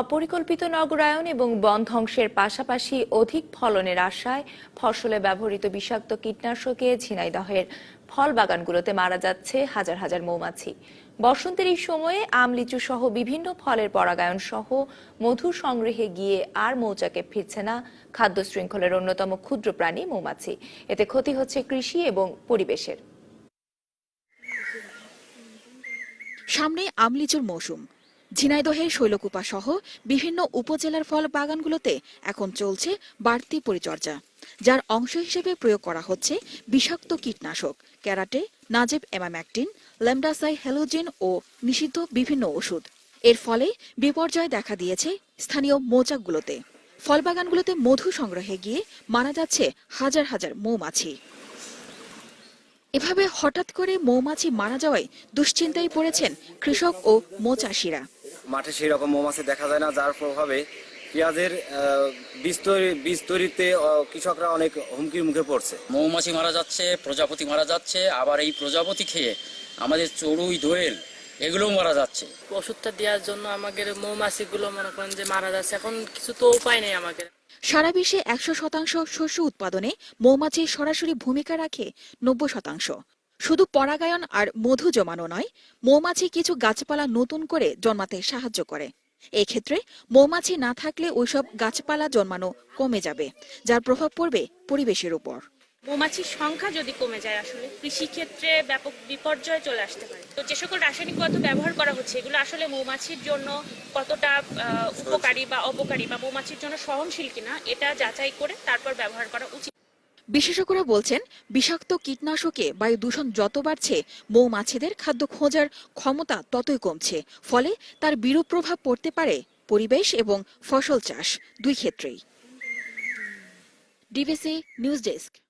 অপরিকল্পিত নগরায়ন এবং বন ধ্বংসের পাশাপাশি অধিক ফলনের আশায় ফসলে ব্যবহৃত বিষাক্ত কীটনাশকে ঝিনাইদহের ফল বাগানগুলোতে মারা যাচ্ছে হাজার হাজার মৌমাছি। বসন্তের এই সময়ে আম লিচু সহ বিভিন্ন ফলের পরাগায়ন সহ মধু সংগ্রহে গিয়ে আর মৌচাকে ফিরছে না খাদ্য শৃঙ্খলের অন্যতম ক্ষুদ্র প্রাণী মৌমাছি। এতে ক্ষতি হচ্ছে কৃষি এবং পরিবেশের। সামনে আমলিচুর মৌসুম। ঝিনাইদহের শৈলকুপা সহ বিভিন্ন উপজেলার ফল বাগানগুলোতে এখন চলছে বাড়তি পরিচর্যা, যার অংশ হিসেবে প্রয়োগ করা হচ্ছে বিষাক্ত কীটনাশক, ক্যারাটে, নাজেব এমাম্যাকটিন ল্যামডাসাই হ্যালোজেন ও নিষিদ্ধ বিভিন্ন ওষুধ। এর ফলে বিপর্যয় দেখা দিয়েছে স্থানীয় মৌচাকগুলোতে। ফল বাগানগুলোতে মধু সংগ্রহে গিয়ে মারা যাচ্ছে হাজার হাজার মৌমাছি। এভাবে হঠাৎ করে মৌমাছি মারা যাওয়ায় দুশ্চিন্তায় পড়েছেন কৃষক ও মৌচাষীরা। মাঠে সেই রকম মৌমাছি দেখা যায় না যার প্রভাবে পেঁয়াজের আহ, বীজ তৈরি বীজ তৈরিতে কৃষকরা অনেক হুমকির মুখে পড়ছে। মৌমাছি মারা যাচ্ছে প্রজাপতি মারা যাচ্ছে আবার এই প্রজাপতি খেয়ে আমাদের চড়ুই দোয়েল এগুলো মারা যাচ্ছে। ওষুধটা দেওয়ার জন্য আমাদের মৌমাছিগুলো মনে করেন যে মারা যাচ্ছে এখন কিছু তো উপায় নেই আমাদের। সারা বিশ্বে একশো শতাংশ শস্য উৎপাদনে মৌমাছি সরাসরি ভূমিকা রাখে নব্বই শতাংশ। শুধু পরাগায়ন আর মধু জমানো নয় মৌমাছি কিছু গাছপালা নতুন করে জন্মাতে সাহায্য করে। এক্ষেত্রে মৌমাছি না থাকলে ওইসব গাছপালা জন্মানো কমে যাবে যার প্রভাব পড়বে পরিবেশের উপর। মৌমাছির সংখ্যা যদি কমে যায় আসলে কৃষিক্ষেত্রে ব্যাপক বিপর্যয় চলে আসতে পারে। তো যে সকল রাসায়নিক পদার্থ ব্যবহার করা হচ্ছে এগুলো আসলে মৌমাছির জন্য কতটা আহ, উপকারী বা অপকারী বা মৌমাছির জন্য সহনশীল কিনা এটা যাচাই করে তারপর ব্যবহার করা উচিত। বিশেষজ্ঞরা বলছেন, বিষাক্ত কীটনাশকে বায়ু দূষণ যত বাড়ছে, মৌমাছিদের খাদ্য খোঁজার ক্ষমতা ততই কমছে। ফলে তার বিরূপ প্রভাব পড়তে পারে পরিবেশ এবং ফসল চাষ। দুই ক্ষেত্রেই। DVC news desk.